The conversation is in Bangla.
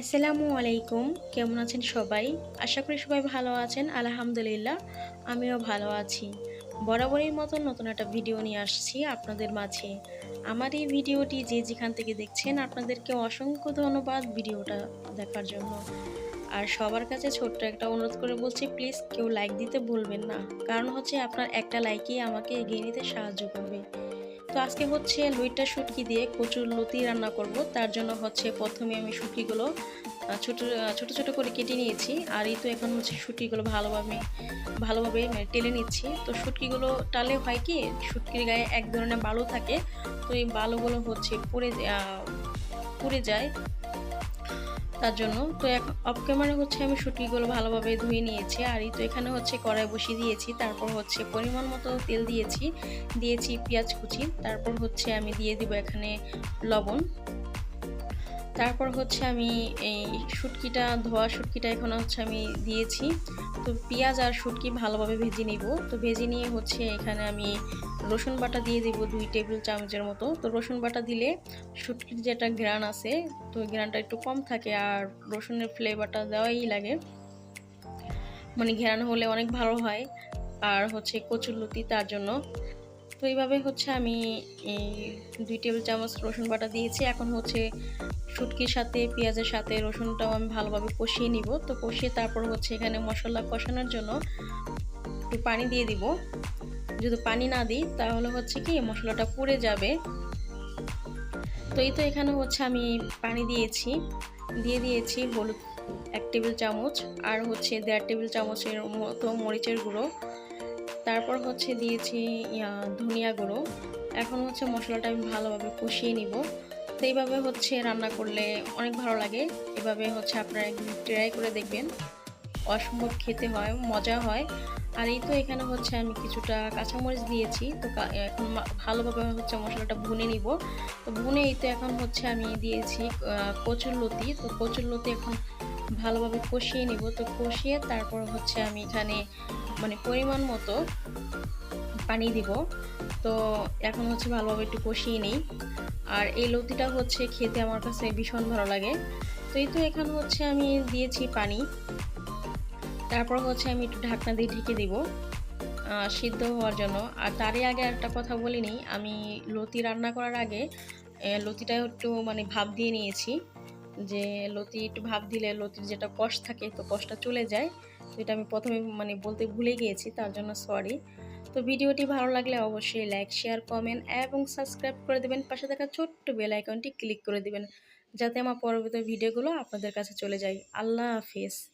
আসসালামু আলাইকুম। কেমন আছেন সবাই? আশা করি সবাই ভালো আছেন। আলহামদুলিল্লাহ, আমিও ভালো আছি। বরাবরের মতো নতুন একটা ভিডিও নিয়ে আসছি আপনাদের মাঝে। আমার এই ভিডিওটি যে যেখান থেকে দেখছেন, আপনাদেরকে অসংখ্য ধন্যবাদ ভিডিওটা দেখার জন্য। আর সবার কাছে ছোট্ট একটা অনুরোধ করে বলছি, প্লিজ কেউ লাইক দিতে ভুলবেন না। কারণ হচ্ছে আপনার একটা লাইকই আমাকে এগিয়ে নিতে সাহায্য করবে। তো আজকে হচ্ছে লুইটা শুটকি দিয়ে কচুর লতি রান্না করব। তার জন্য হচ্ছে প্রথমে আমি শুটকিগুলো ছোটো ছোট, ছোটো করে কেটে নিয়েছি। আর এই তো এখন হচ্ছে শুটকিগুলো ভালোভাবে ভালোভাবে টেলে নিচ্ছি। তো শুটকিগুলো টালে হয় কি, শুটকির গায়ে এক ধরনের বালু থাকে। তো এই বালুগুলো হচ্ছে পুড়ে পুড়ে যায়। তার জন্য। তো এক অফ ক্যামেরা হচ্ছে আমি শুটকিগুলো ভালোভাবে ধুয়ে নিয়েছি। আর এই তো এখানে হচ্ছে কড়াই বসিয়ে দিয়েছি। তারপর হচ্ছে পরিমাণ মতো তেল দিয়েছি। দিয়েছি পেঁয়াজ কুচি। তারপর হচ্ছে আমি দিয়ে দিব এখানে লবণ। তারপর হচ্ছে আমি এই শুটকিটা, ধোয়া শুটকিটা এখন হচ্ছে আমি দিয়েছি। তো পেঁয়াজ আর শুটকি ভালোভাবে ভেজে নিব। তো ভেজে নিয়ে হচ্ছে এখানে আমি রসুন বাটা দিয়ে দেব দুই টেবিল চামচের মতো। তো রসুন বাটা দিলে শুটকির যেটা গ্রান আছে, তো গ্রানটা একটু কম থাকে আর রসুনের ফ্লেভারটা দেওয়াই লাগে। মানে ঘেরান হলে অনেক ভালো হয়। আর হচ্ছে কচুর লতি তার জন্য। তো এইভাবে হচ্ছে আমি এই দুই টেবিল চামচ রসুন বাটা দিয়েছি। এখন হচ্ছে শুটকির সাথে, পেঁয়াজের সাথে রসুনটাও আমি ভালোভাবে কষিয়ে নিব। তো কষিয়ে তারপর হচ্ছে এখানে মশলা কষানোর জন্য একটু পানি দিয়ে দিব। যদি পানি না দিই, তাহলে হচ্ছে কি মশলাটা পুড়ে যাবে। তো এই তো এখানে হচ্ছে আমি পানি দিয়েছি। দিয়ে দিয়েছি হলুদ এক টেবিল চামচ আর হচ্ছে দেড় টেবিল চামচের মতো মরিচের গুঁড়ো। তারপর হচ্ছে দিয়েছি ধনিয়া গুঁড়ো। এখন হচ্ছে মশলাটা আমি ভালোভাবে কষিয়ে নিব। তো এইভাবে হচ্ছে রান্না করলে অনেক ভালো লাগে। এভাবে হচ্ছে আপনারা ট্রাই করে দেখবেন। অসম্ভব খেতে হয়, মজা হয়। আর এই তো এখানে হচ্ছে আমি কিছুটা কাঁচামরিচ দিয়েছি। তো এখন ভালোভাবে হচ্ছে মশলাটা ভুনে নিব। তো ভুনে এই তো এখন হচ্ছে আমি দিয়েছি কচুর লতি। তো কচুর লতি এখন ভালোভাবে কষিয়ে নিব। তো কষিয়ে তারপর হচ্ছে আমি এখানে মানে পরিমাণ মতো পানি দিব। তো এখন হচ্ছে ভালোভাবে একটু কষিয়ে নিই। আর এই লতিটা হচ্ছে খেতে আমার কাছে ভীষণ ভালো লাগে। তো এই তো এখানে হচ্ছে আমি দিয়েছি পানি। তারপর হচ্ছে আমি একটু ঢাকনা দিয়ে ঢেকে দিব সিদ্ধ হওয়ার জন্য। আর তারই আগে একটা কথা বলিনি, আমি লতি রান্না করার আগে লতিটা একটু মানে ভাপ দিয়ে নিয়েছি। যে লতি একটু ভাপ দিলে লতির যেটা কষ থাকে, তো কষটা চলে যায়। যেটা আমি প্রথমে মানে বলতে ভুলে গিয়েছি, তার জন্য সরি তো ভিডিওটি ভালো লাগলে অবশ্যই লাইক শেয়ার কমেন্ট এবং সাবস্ক্রাইব করে দেবেন। পাশে থাকা ছোট্ট বেল আইকনটি ক্লিক করে দেবেন, যাতে আমার পরবর্তী ভিডিওগুলো আপনাদের কাছে চলে যায়। আল্লাহ হাফিজ।